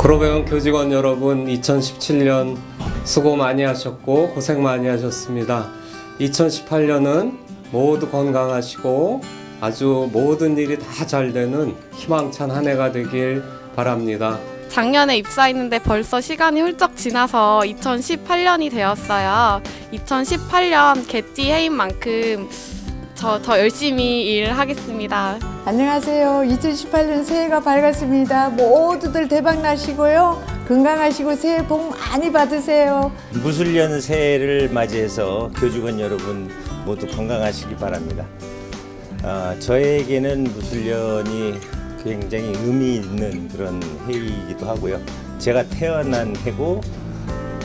구로병원 교직원 여러분 2017년 수고 많이 하셨고 고생 많이 하셨습니다. 2018년은 모두 건강하시고 아주 모든 일이 다 잘 되는 희망찬 한 해가 되길 바랍니다. 작년에 입사했는데 벌써 시간이 훌쩍 지나서 2018년이 되었어요. 2018년 개띠 해인 만큼 저 더 열심히 일하겠습니다. 안녕하세요. 2018년 새해가 밝았습니다. 모두들 대박 나시고요. 건강하시고 새해 복 많이 받으세요. 무술년 새해를 맞이해서 교직원 여러분 모두 건강하시기 바랍니다. 아, 저에게는 무술년이 굉장히 의미 있는 그런 해이기도 하고요. 제가 태어난 해고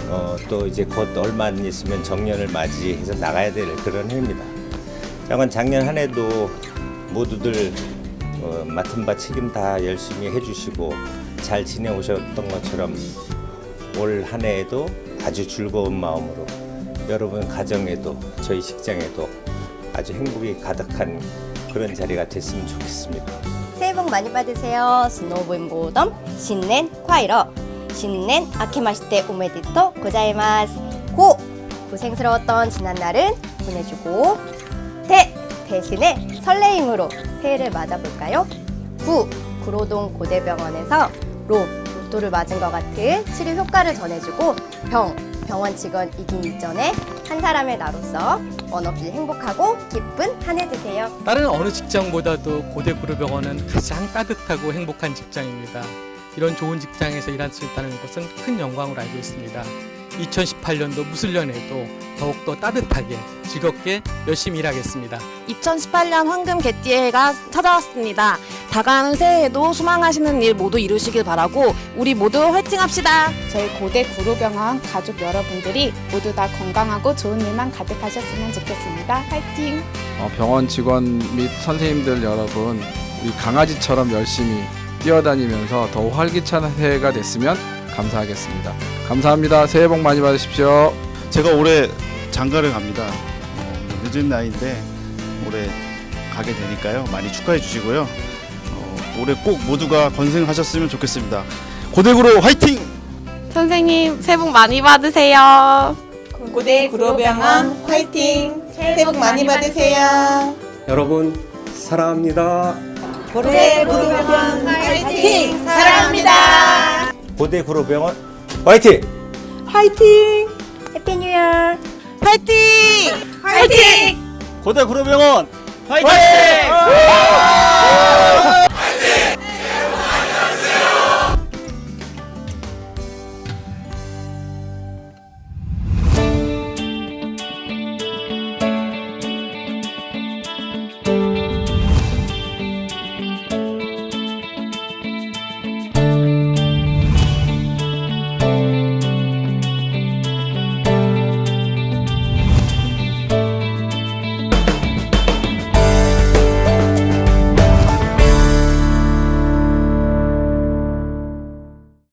어, 또 이제 곧 얼마 안 있으면 정년을 맞이해서 나가야 될 그런 해입니다. 장관 작년 한 해도 모두들 어, 맡은 바 책임 다 열심히 해주시고 잘 지내오셨던 것처럼 올 한 해에도 아주 즐거운 마음으로 여러분 가정에도 저희 직장에도 아주 행복이 가득한 그런 자리가 됐으면 좋겠습니다. 새해 복 많이 받으세요. 스노우보인 보덤 신넨 콰이러 신넨 아케마시테 오메디토 고자이마스 고 고생스러웠던 지난 날은 보내주고 대 대신에 설레임으로 새해를 맞아볼까요? 구 구로동 고대병원에서 로 로또를 맞은 것 같은 치료 효과를 전해주고 병 병원 직원 이긴 이전에 한 사람의 나로서 원 없이 행복하고 기쁜 한 해 되세요. 다른 어느 직장보다도 고대구로병원은 가장 따뜻하고 행복한 직장입니다. 이런 좋은 직장에서 일할 수 있다는 것은 큰 영광으로 알고 있습니다. 2018년도 무술년에도 더욱더 따뜻하게 즐겁게 열심히 일하겠습니다. 2018년 황금 개띠해가 찾아왔습니다. 다가오는 새해에도 소망하시는 일 모두 이루시길 바라고 우리 모두 화이팅합시다. 저희 고대 구로병원 가족 여러분들이 모두 다 건강하고 좋은 일만 가득하셨으면 좋겠습니다. 화이팅! 어, 병원 직원 및 선생님들 여러분, 우리 강아지처럼 열심히 뛰어다니면서 더 활기찬 새해가 됐으면 감사하겠습니다. 감사합니다. 새해 복 많이 받으십시오. 제가 올해 장가를 갑니다. 어, 늦은 나이인데 올해 가게 되니까요. 많이 축하해 주시고요. 어, 올해 꼭 모두가 건승하셨으면 좋겠습니다. 고대구로 화이팅! 선생님 새해 복 많이 받으세요. 고대 구로병원 화이팅! 새해 복 많이 받으세요. 여러분 사랑합니다. 고대 구로병원 화이팅! 사랑합니다. 고대 구로병원 화이팅! 화이팅! 해피 뉴 이어. 화이팅! 화이팅! 고대 구로병원 화이팅!